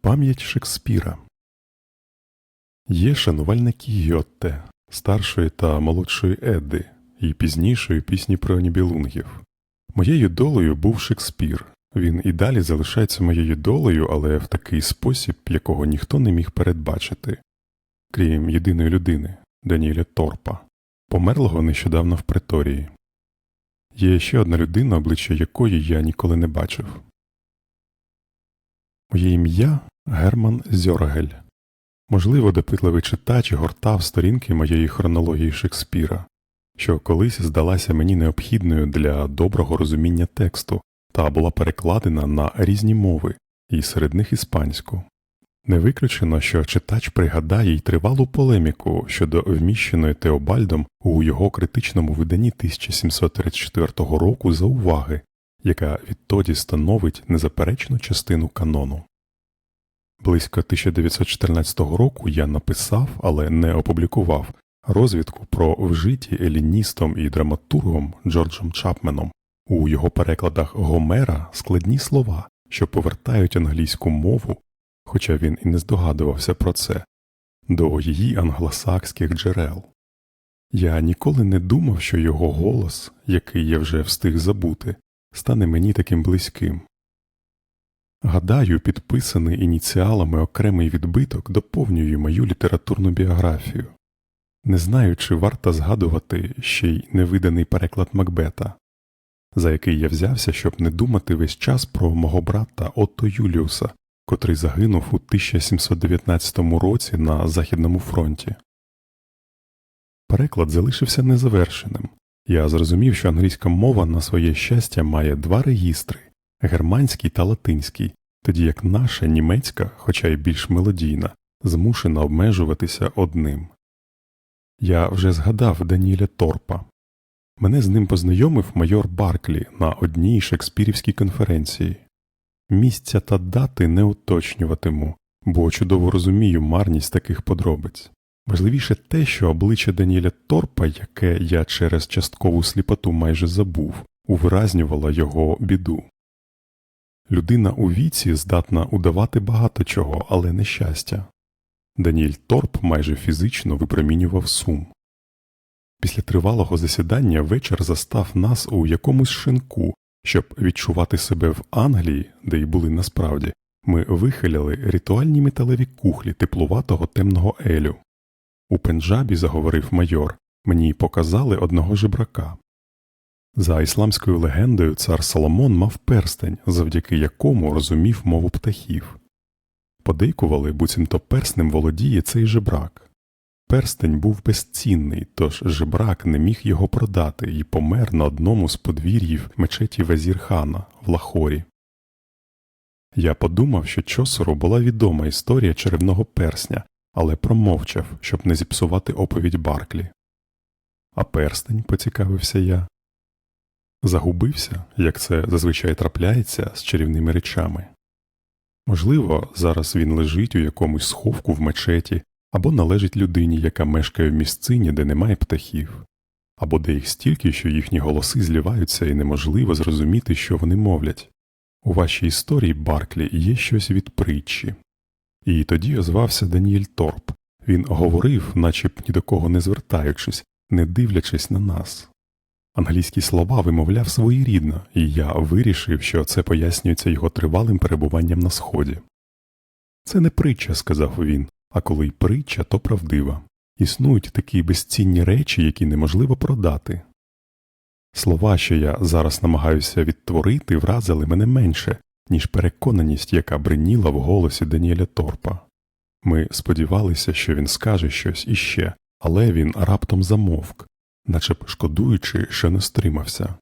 Пам'ять Шекспіра Є шанувальники Гьотте, старшої та молодшої Едди і пізнішої пісні про нібілунгів. Моєю долею був Шекспір. Він і далі залишається моєю долею, але в такий спосіб, якого ніхто не міг передбачити, крім єдиної людини Даніеля Торпа, померлого нещодавно в преторії. Є ще одна людина, обличчя якої я ніколи не бачив. Моє ім'я Герман Зьоргель. Можливо, допитливий читач гортав сторінки моєї хронології Шекспіра, що колись здалася мені необхідною для доброго розуміння тексту та була перекладена на різні мови, і серед них іспанську. Не виключено, що читач пригадає й тривалу полеміку щодо вміщеної Теобальдом у його критичному виданні 1734 року за уваги, яка відтоді становить незаперечну частину канону. Близько 1914 року я написав, але не опублікував розвідку про вжиті еліністом і драматургом Джорджем Чапменом у його перекладах Гомера складні слова, що повертають англійську мову, хоча він і не здогадувався про це, до її англосакських джерел. Я ніколи не думав, що його голос, який я вже встиг забути, стане мені таким близьким. Гадаю, підписаний ініціалами окремий відбиток доповнює мою літературну біографію. Не знаю, чи варто згадувати ще й невиданий переклад Макбета, за який я взявся, щоб не думати весь час про мого брата Отто Юліуса, котрий загинув у 1719 році на Західному фронті. Переклад залишився незавершеним. Я зрозумів, що англійська мова на своє щастя має два регістри германський та латинський, тоді як наша німецька, хоча й більш мелодійна, змушена обмежуватися одним. Я вже згадав Даніеля Торпа. Мене з ним познайомив майор Барклі на одній шекспірівській конференції. Місця та дати не уточнюватиму, бо чудово розумію марність таких подробиць. Важливіше те, що обличчя Даніеля Торпа, яке я через часткову сліпоту майже забув, увиразнювало його біду. Людина у віці здатна удавати багато чого, але не щастя. Даніель Торп майже фізично випромінював сум. Після тривалого засідання вечір застав нас у якомусь шинку, щоб відчувати себе в Англії, де й були насправді, ми вихиляли ритуальні металеві кухлі теплуватого темного елю. У Пенджабі, заговорив майор, мені показали одного жебрака. За ісламською легендою цар Соломон мав перстень, завдяки якому розумів мову птахів. Подейкували, буцімто перснем володіє цей жебрак. Перстень був безцінний, тож жебрак не міг його продати і помер на одному з подвір'їв мечеті Везірхана в Лахорі. Я подумав, що чосору була відома історія черевного персня, але промовчав, щоб не зіпсувати оповідь Барклі. А перстень, поцікавився я, загубився, як це зазвичай трапляється з чарівними речами. Можливо, зараз він лежить у якомусь сховку в мечеті або належить людині, яка мешкає в місцині, де немає птахів, або де їх стільки, що їхні голоси зливаються і неможливо зрозуміти, що вони мовлять. У вашій історії Барклі є щось від притчі. І тоді озвався Даніель Торп. Він говорив, наче б ні до кого не звертаючись, не дивлячись на нас. Англійські слова вимовляв своєрідно, і я вирішив, що це пояснюється його тривалим перебуванням на сході. Це не притча, сказав він, а коли й притча, то правдива. Існують такі безцінні речі, які неможливо продати. Слова, що я зараз намагаюся відтворити, вразили мене менше, ніж переконаність, яка бриніла в голосі Даніеля Торпа. Ми сподівалися, що він скаже щось іще, але він раптом замовк, наче б шкодуючи, що не стримався.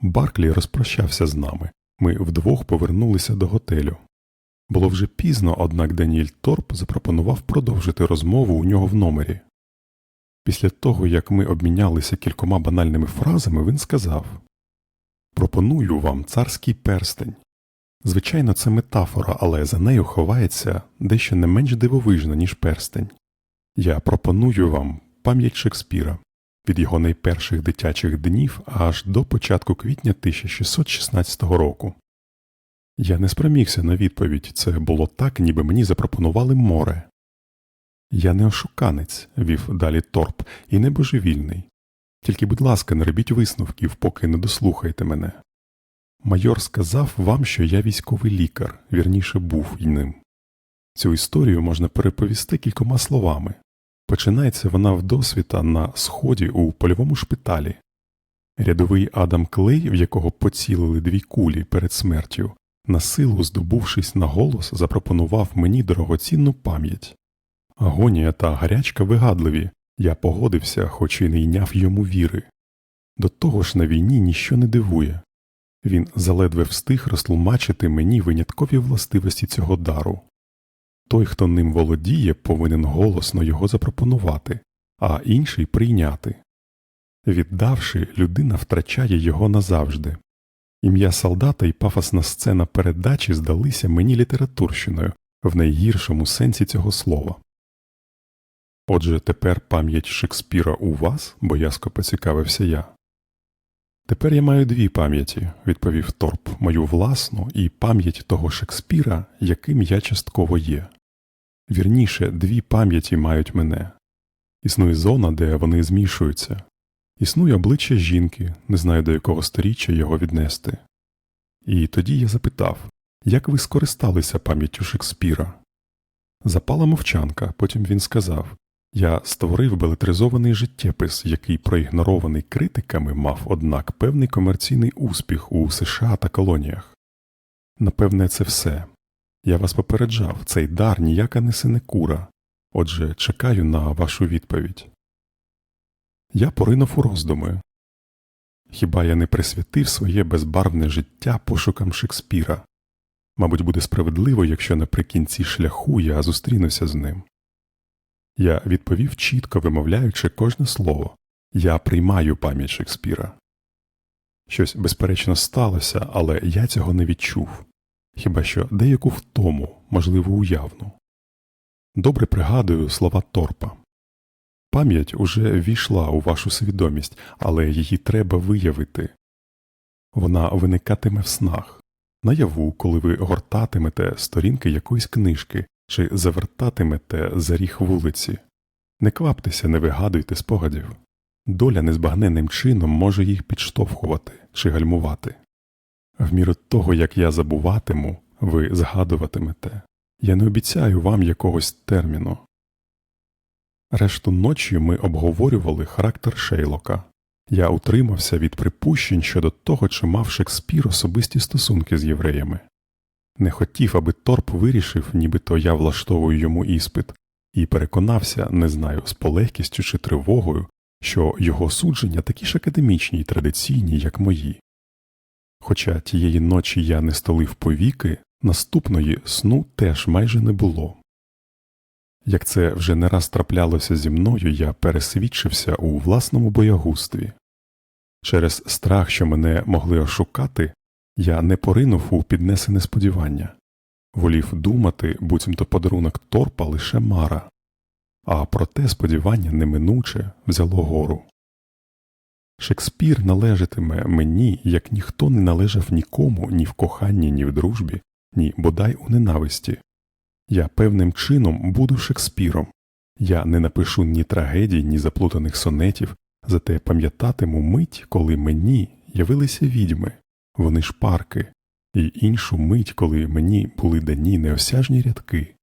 Барклі розпрощався з нами. Ми вдвох повернулися до готелю. Було вже пізно, однак Даніель Торп запропонував продовжити розмову у нього в номері. Після того, як ми обмінялися кількома банальними фразами, він сказав Пропоную вам царський перстень. Звичайно, це метафора, але за нею ховається дещо не менш дивовижно, ніж перстень. Я пропоную вам пам'ять Шекспіра від його найперших дитячих днів аж до початку квітня 1616 року. Я не спромігся на відповідь, це було так, ніби мені запропонували море. Я не ошуканець, вів далі торп, і не божевільний. Тільки, будь ласка, не робіть висновків, поки не дослухаєте мене. Майор сказав вам, що я військовий лікар, вірніше був ним. Цю історію можна переповісти кількома словами. Починається вона вдосвіта на сході у польовому шпиталі. Рядовий Адам Клей, в якого поцілили дві кулі перед смертю, на силу здобувшись на голос, запропонував мені дорогоцінну пам'ять. Агонія та гарячка вигадливі, я погодився, хоч і не йняв йому віри. До того ж на війні ніщо не дивує. Він заледве встиг розтлумачити мені виняткові властивості цього дару. Той, хто ним володіє, повинен голосно його запропонувати, а інший прийняти. Віддавши, людина втрачає його назавжди. Ім'я солдата і пафосна сцена передачі здалися мені літературщиною в найгіршому сенсі цього слова. Отже, тепер пам'ять Шекспіра у вас, боязко поцікавився я. Тепер я маю дві пам'яті, відповів Торп, мою власну і пам'ять того Шекспіра, яким я частково є. Вірніше, дві пам'яті мають мене. Існує зона, де вони змішуються. Існує обличчя жінки, не знаю до якого сторіччя його віднести. І тоді я запитав, як ви скористалися пам'яттю Шекспіра? Запала мовчанка, потім він сказав Я створив белетризований життєпис, який проігнорований критиками мав, однак, певний комерційний успіх у США та колоніях. Напевне, це все. Я вас попереджав, цей дар ніяка не синекура. Отже, чекаю на вашу відповідь. Я поринув у роздуми. Хіба я не присвятив своє безбарвне життя пошукам Шекспіра? Мабуть, буде справедливо, якщо наприкінці шляху я зустрінуся з ним. Я відповів чітко вимовляючи кожне слово я приймаю пам'ять Шекспіра. Щось безперечно сталося, але я цього не відчув хіба що деяку втому, можливо, уявну. Добре пригадую слова торпа. Пам'ять уже війшла у вашу свідомість, але її треба виявити. Вона виникатиме в снах, наяву, коли ви гортатимете сторінки якоїсь книжки чи завертатимете за ріг вулиці. Не кваптеся, не вигадуйте спогадів. Доля незбагненним чином може їх підштовхувати чи гальмувати. В міру того, як я забуватиму, ви згадуватимете. Я не обіцяю вам якогось терміну. Решту ночі ми обговорювали характер Шейлока. Я утримався від припущень щодо того, чи мав Шекспір особисті стосунки з євреями. Не хотів, аби Торп вирішив, нібито я влаштовую йому іспит, і переконався, не знаю, з полегкістю чи тривогою, що його судження такі ж академічні й традиційні, як мої. Хоча тієї ночі я не столив повіки, наступної сну теж майже не було. Як це вже не раз траплялося зі мною, я пересвідчився у власному боягустві. Через страх, що мене могли ошукати, я не поринув у піднесене сподівання, волів думати, буцімто подарунок торпа лише мара, а проте сподівання неминуче взяло гору. Шекспір належатиме мені, як ніхто не належав нікому ні в коханні, ні в дружбі, ні бодай у ненависті. Я певним чином буду Шекспіром. Я не напишу ні трагедій, ні заплутаних сонетів, зате пам'ятатиму мить, коли мені явилися відьми, вони ж парки, і іншу мить, коли мені були дані неосяжні рядки.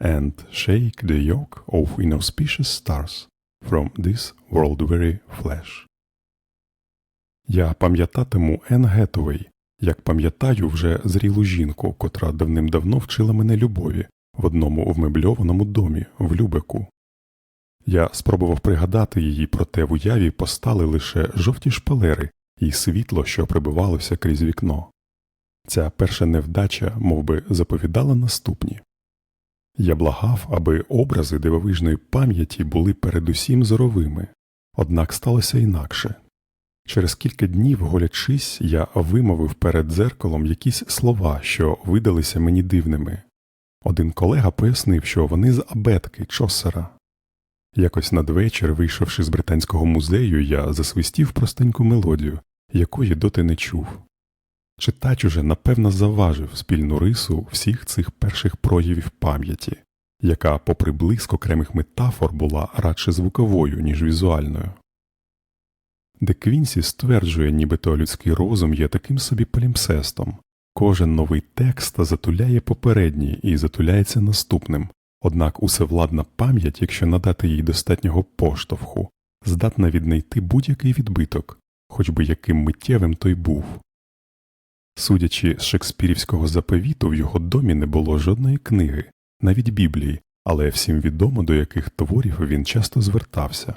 And shake the yoke of inauspicious stars from this world-weary flesh. Я пам'ятатиму Ен Гетовей, як пам'ятаю вже зрілу жінку, котра давним-давно вчила мене любові в одному вмебльованому домі в Любеку. Я спробував пригадати її, проте в уяві постали лише жовті шпалери і світло, що прибивалося крізь вікно. Ця перша невдача мов би, заповідала наступні. Я благав, аби образи дивовижної пам'яті були передусім зоровими, однак сталося інакше. Через кілька днів, голячись, я вимовив перед дзеркалом якісь слова, що видалися мені дивними. Один колега пояснив, що вони з абетки Чосера. Якось надвечір, вийшовши з британського музею, я засвистів простеньку мелодію, якої доти не чув. Читач уже напевно заважив спільну рису всіх цих перших проявів пам'яті, яка, попри блиск окремих метафор, була радше звуковою, ніж візуальною. Де Квінсі стверджує, нібито людський розум є таким собі полімпсестом. Кожен новий текст затуляє попередній і затуляється наступним, однак усевладна пам'ять, якщо надати їй достатнього поштовху, здатна віднайти будь-який відбиток, хоч би яким миттєвим той був. Судячи з шекспірівського заповіту, в його домі не було жодної книги, навіть Біблії, але всім відомо, до яких творів він часто звертався.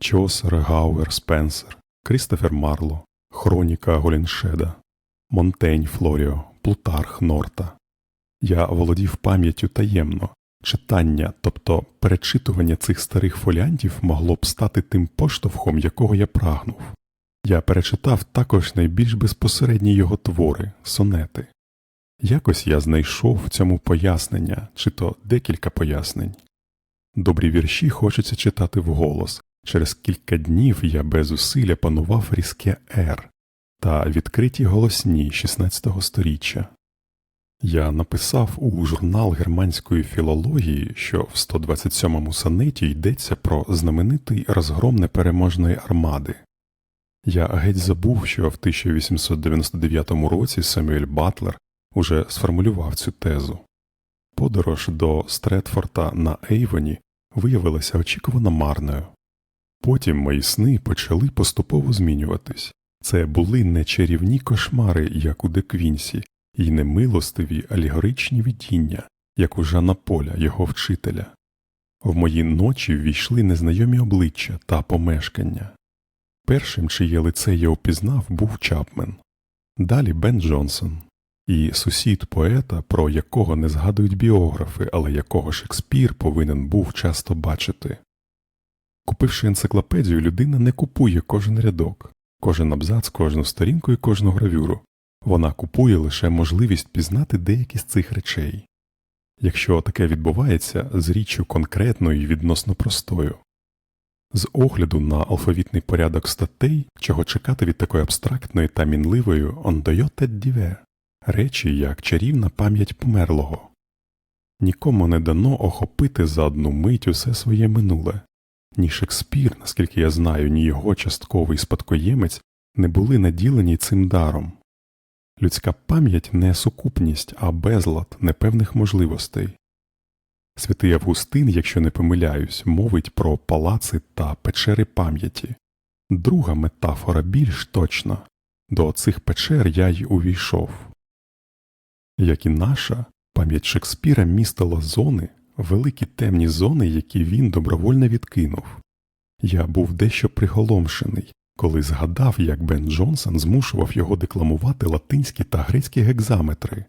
Чосер, Гауер, Спенсер, Крістофер Марло, Хроніка Голіншеда, Монтень Флоріо, Плутарх Норта. Я володів пам'яттю таємно. Читання, тобто перечитування цих старих фоліантів могло б стати тим поштовхом, якого я прагнув. Я перечитав також найбільш безпосередні його твори, сонети. Якось я знайшов в цьому пояснення, чи то декілька пояснень. Добрі вірші хочеться читати вголос. Через кілька днів я без зусилля панував різке «Р» та відкриті голосні 16 сторіччя. Я написав у журнал германської філології, що в 127-му сонеті йдеться про знаменитий розгром непереможної армади. Я геть забув, що в 1899 році Самюель Батлер уже сформулював цю тезу. Подорож до Стретфорта на Ейвоні виявилася очікувано марною. Потім мої сни почали поступово змінюватись. Це були не чарівні кошмари, як у Деквінсі, і не милостиві алегоричні видіння, як у Жана Поля, його вчителя. В мої ночі ввійшли незнайомі обличчя та помешкання. Першим, чиє лице я опізнав, був Чапмен, далі Бен Джонсон, і сусід поета, про якого не згадують біографи, але якого Шекспір повинен був часто бачити. Купивши енциклопедію, людина не купує кожен рядок, кожен абзац, кожну сторінку і кожну гравюру. Вона купує лише можливість пізнати деякі з цих речей. Якщо таке відбувається з річчю конкретною і відносно простою. З огляду на алфавітний порядок статей, чого чекати від такої абстрактної та мінливої ондойоте діве речі як чарівна пам'ять померлого. Нікому не дано охопити за одну мить усе своє минуле. Ні Шекспір, наскільки я знаю, ні його частковий спадкоємець не були наділені цим даром. Людська пам'ять не сукупність, а безлад непевних можливостей. Святий Августин, якщо не помиляюсь, мовить про палаци та печери пам'яті. Друга метафора більш точна до цих печер я й увійшов. Як і наша, пам'ять Шекспіра містила зони, великі темні зони, які він добровольно відкинув. Я був дещо приголомшений, коли згадав, як Бен Джонсон змушував його декламувати латинські та грецькі гекзаметри,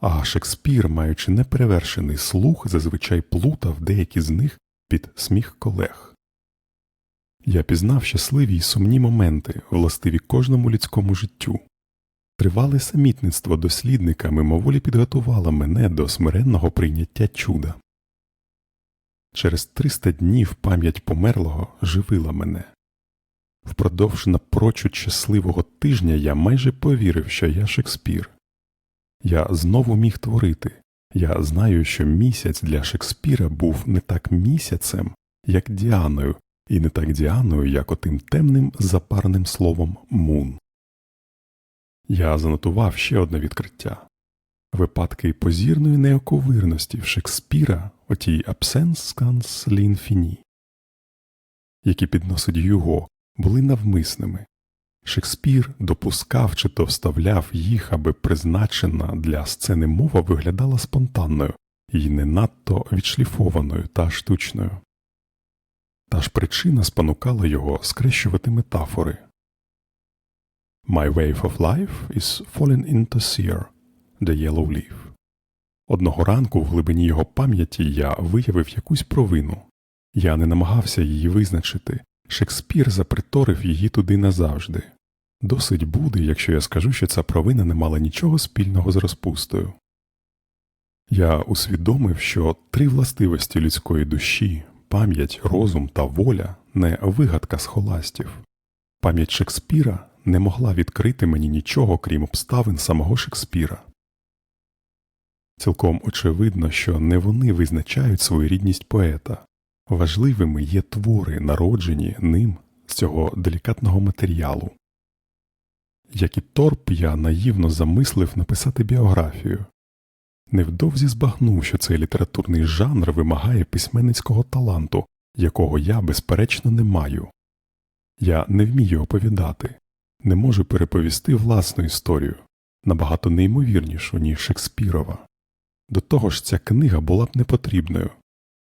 а Шекспір, маючи неперевершений слух, зазвичай плутав деякі з них під сміх колег. Я пізнав щасливі й сумні моменти, властиві кожному людському життю. Тривале самітництво дослідника мимоволі підготувало мене до смиренного прийняття чуда. Через 300 днів пам'ять померлого живила мене. Впродовж напрочуд щасливого тижня я майже повірив, що я Шекспір. Я знову міг творити. Я знаю, що місяць для Шекспіра був не так місяцем, як Діаною, і не так Діаною, як отим темним запарним словом мун. Я занотував ще одне відкриття випадки позірної неоковирності в Шекспіра, отій абсенсканс лінфіні, які підносить його, були навмисними. Шекспір допускав чи то вставляв їх, аби призначена для сцени мова виглядала спонтанною і не надто відшліфованою та штучною. Та ж причина спонукала його скрещувати метафори. My wave of life is falling into sear, the yellow leaf. Одного ранку в глибині його пам'яті я виявив якусь провину. Я не намагався її визначити. Шекспір заприторив її туди назавжди. Досить буде, якщо я скажу, що ця провина не мала нічого спільного з розпустою. Я усвідомив, що три властивості людської душі пам'ять, розум та воля не вигадка схоластів. Пам'ять Шекспіра не могла відкрити мені нічого, крім обставин самого Шекспіра. Цілком очевидно, що не вони визначають свою рідність поета, важливими є твори, народжені ним з цього делікатного матеріалу. Як і торп, я наївно замислив написати біографію. Невдовзі збагнув, що цей літературний жанр вимагає письменницького таланту, якого я, безперечно, не маю. Я не вмію оповідати, не можу переповісти власну історію, набагато неймовірнішу, ніж Шекспірова. До того ж, ця книга була б непотрібною.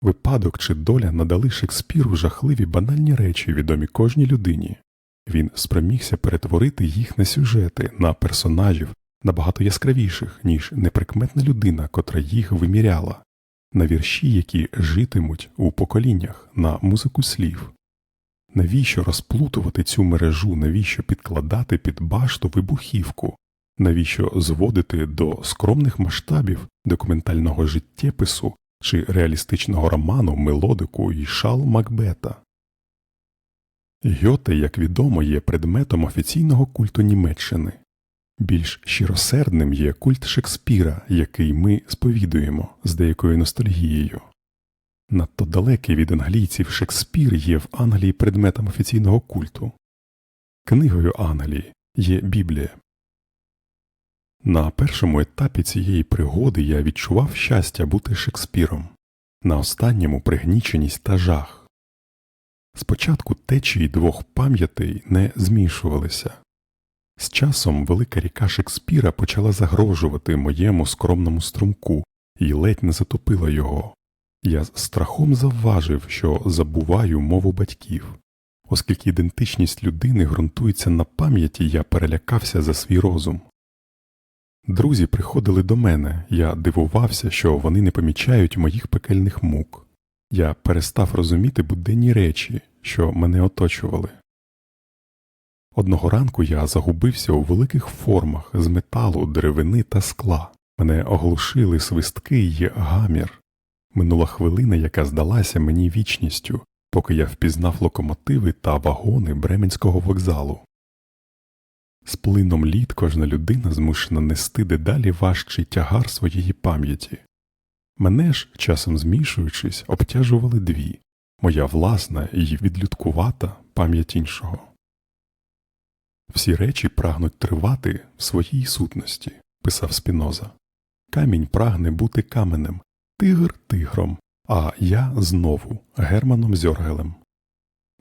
Випадок чи доля надали Шекспіру жахливі банальні речі, відомі кожній людині. Він спромігся перетворити їх на сюжети, на персонажів, набагато яскравіших, ніж неприкметна людина, котра їх виміряла, на вірші, які житимуть у поколіннях, на музику слів. Навіщо розплутувати цю мережу, навіщо підкладати під башту вибухівку, навіщо зводити до скромних масштабів документального життєпису чи реалістичного роману мелодику і шал Макбета? Гьоте, як відомо, є предметом офіційного культу Німеччини. Більш щиросердним є культ Шекспіра, який ми сповідуємо з деякою ностальгією. Надто далекий від англійців Шекспір є в Англії предметом офіційного культу. Книгою Англії є Біблія. На першому етапі цієї пригоди я відчував щастя бути Шекспіром, на останньому пригніченість та жах. Спочатку течії двох пам'ятей не змішувалися. З часом велика ріка Шекспіра почала загрожувати моєму скромному струмку і ледь не затопила його. Я з страхом завважив, що забуваю мову батьків. Оскільки ідентичність людини ґрунтується на пам'яті, я перелякався за свій розум. Друзі приходили до мене, я дивувався, що вони не помічають моїх пекельних мук. Я перестав розуміти буденні речі, що мене оточували. Одного ранку я загубився у великих формах з металу, деревини та скла. Мене оглушили свистки й гамір. Минула хвилина, яка здалася мені вічністю, поки я впізнав локомотиви та вагони Бременського вокзалу. З плином літ кожна людина змушена нести дедалі важчий тягар своєї пам'яті. Мене ж, часом змішуючись, обтяжували дві моя власна і відлюдкувата пам'ять іншого. Всі речі прагнуть тривати в своїй сутності, писав Спіноза. Камінь прагне бути каменем, тигр тигром, а я знову Германом Зьоргелем.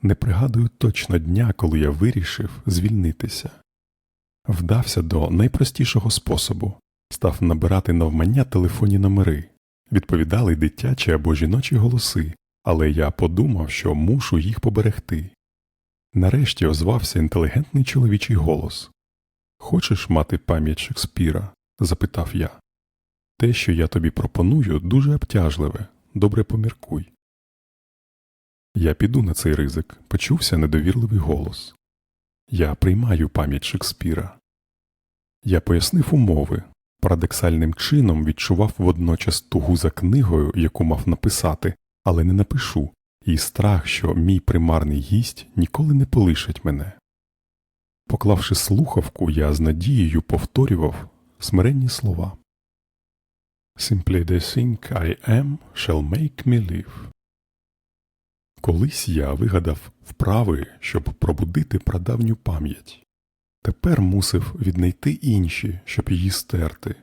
Не пригадую точно дня, коли я вирішив звільнитися. Вдався до найпростішого способу став набирати навмання телефонні номери, відповідали дитячі або жіночі голоси, але я подумав, що мушу їх поберегти. Нарешті озвався інтелігентний чоловічий голос Хочеш мати пам'ять Шекспіра? запитав я. Те, що я тобі пропоную, дуже обтяжливе, добре поміркуй. Я піду на цей ризик, почувся недовірливий голос. Я приймаю пам'ять Шекспіра. Я пояснив умови, парадоксальним чином відчував водночас тугу за книгою, яку мав написати, але не напишу, і страх, що мій примарний гість ніколи не полишить мене. Поклавши слухавку, я з надією повторював смиренні слова. Simply the thing I am shall make me live. Колись я вигадав вправи, щоб пробудити прадавню пам'ять. Тепер мусив віднайти інші, щоб її стерти.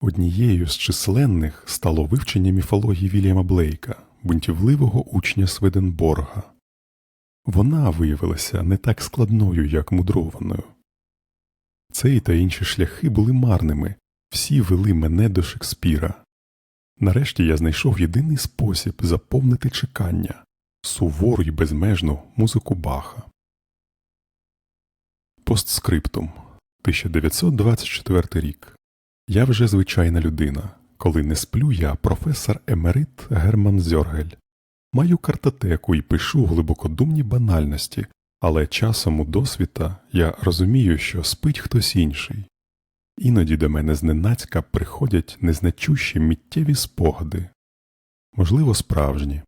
Однією з численних стало вивчення міфології Вільяма Блейка, бунтівливого учня Сведенборга. Вона виявилася не так складною, як мудрованою. Цей та інші шляхи були марними, всі вели мене до Шекспіра. Нарешті я знайшов єдиний спосіб заповнити чекання сувору й безмежну музику Баха. Постскриптум 1924 рік. Я вже звичайна людина. Коли не сплю, я професор Емерит Герман Зьоргель. Маю картотеку і пишу глибокодумні банальності, але часом у досвіта я розумію, що спить хтось інший. Іноді до мене зненацька приходять незначущі миттєві спогади, можливо, справжні,